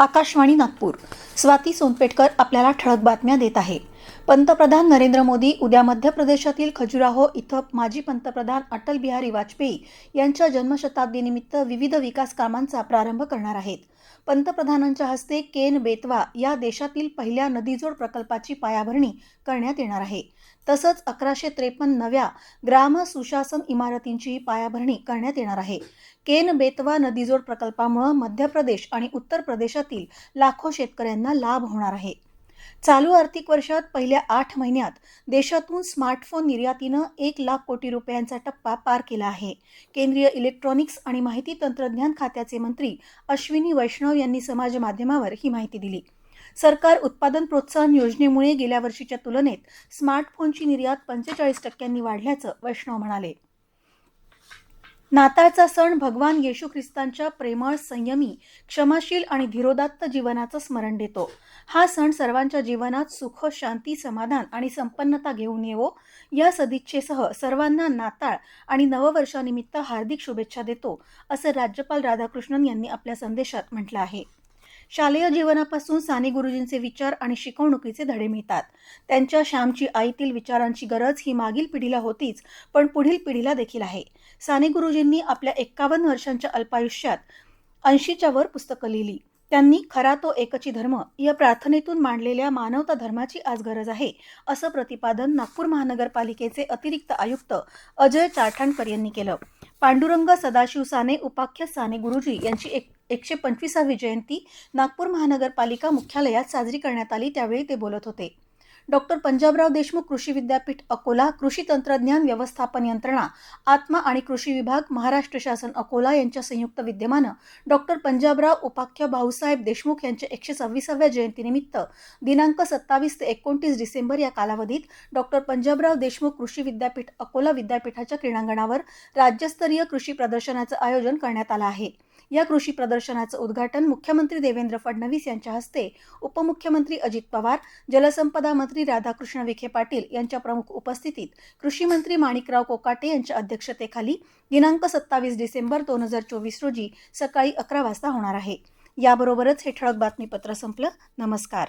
आकाशवाणी नागपूर स्वाती सोनपेटकर आपल्याला ठळक बातम्या देत आहे. पंतप्रधान नरेंद्र मोदी उद्या मध्य प्रदेशातील खजुराहो इथं माजी पंतप्रधान अटल बिहारी वाजपेयी यांच्या जन्मशताब्दीनिमित्त विविध विकास कामांचा प्रारंभ करणार आहेत. पंतप्रधानांच्या हस्ते केन बेतवा या देशातील पहिल्या नदीजोड प्रकल्पाची पायाभरणी करण्यात येणार आहे. तसंच अकराशे त्रेपन्न नव्या ग्राम सुशासन इमारतींची पायाभरणी करण्यात येणार आहे. केन बेतवा नदीजोड प्रकल्पामुळे मध्य प्रदेश आणि उत्तर प्रदेशातील लाखो शेतकऱ्यांना लाभ होणार आहे. चालू आर्थिक वर्षात पहिल्या आठ महिन्यात देशातून स्मार्टफोन निर्यातीनं एक लाख कोटी रुपयांचा टप्पा पार केला आहे. केंद्रीय इलेक्ट्रॉनिक्स आणि माहिती तंत्रज्ञान खात्याचे मंत्री अश्विनी वैष्णव यांनी समाज माध्यमावर ही माहिती दिली. सरकार उत्पादन प्रोत्साहन योजनेमुळे गेल्या वर्षीच्या तुलनेत स्मार्टफोनची निर्यात पंचेचाळीस टक्क्यांनी वाढल्याचं वैष्णव म्हणाले. नाताळचा सण भगवान येशू ख्रिस्तांच्या प्रेमळ संयमी क्षमाशील आणि धीरोदात्त जीवनाचं स्मरण देतो. हा सण सर्वांच्या जीवनात सुख शांती समाधान आणि संपन्नता घेऊन येवो. या सदिच्छेसह सर्वांना नाताळ आणि नववर्षानिमित्त हार्दिक शुभेच्छा देतो असं राज्यपाल राधाकृष्णन यांनी आपल्या संदेशात म्हटलं आहे. शालेय जीवनापासून साने गुरुजींचे विचार आणि शिकवणुकीचे धडे मिळतात. त्यांच्या श्यामची आईतील विचारांची गरज ही मागील पिढीला होतीच पण पुढील पिढीला देखील आहे. साने गुरुजींनी आपल्या एक्कावन्न वर्षांच्या अल्पायुष्यात ऐंशीच्या वर पुस्तकं लिहिली. त्यांनी खरा तो एकची धर्म या प्रार्थनेतून मांडलेल्या मानवता धर्माची आज गरज आहे असं प्रतिपादन नागपूर महानगरपालिकेचे अतिरिक्त आयुक्त अजय चाठाणकर यांनी केलं. पांडुरंग सदाशिव साने उपाख्य साने गुरुजी यांची एक एकशे पंचवीसावी जयंती नागपूर महानगरपालिका मुख्यालयात साजरी करण्यात आली त्यावेळी ते बोलत होते. डॉक्टर पंजाबराव देशमुख कृषी विद्यापीठ अकोला कृषी तंत्रज्ञान व्यवस्थापन यंत्रणा आत्मा आणि कृषी विभाग महाराष्ट्र शासन अकोला यांच्या संयुक्त विद्यमानं डॉक्टर पंजाबराव उपाख्य भाऊसाहेब देशमुख यांच्या एकशे सव्वीसाव्या जयंतीनिमित्त दिनांक सत्तावीस ते एकोणतीस डिसेंबर या कालावधीत डॉक्टर पंजाबराव देशमुख कृषी विद्यापीठ अकोला विद्यापीठाच्या क्रीडांगणावर राज्यस्तरीय कृषी प्रदर्शनाचं आयोजन करण्यात आलं आहे. या कृषी प्रदर्शनाचं उद्घाटन मुख्यमंत्री देवेंद्र फडणवीस यांच्या हस्ते उपमुख्यमंत्री अजित पवार जलसंपदा मंत्री राधाकृष्ण विखे पाटील यांच्या प्रमुख उपस्थितीत कृषी मंत्री माणिकराव कोकाटे यांच्या अध्यक्षतेखाली दिनांक सत्तावीस डिसेंबर दोन हजार चोवीस रोजी सकाळी अकरा वाजता होणार आहे. याबरोबरच हे ठळक बातमीपत्र संपलं. नमस्कार.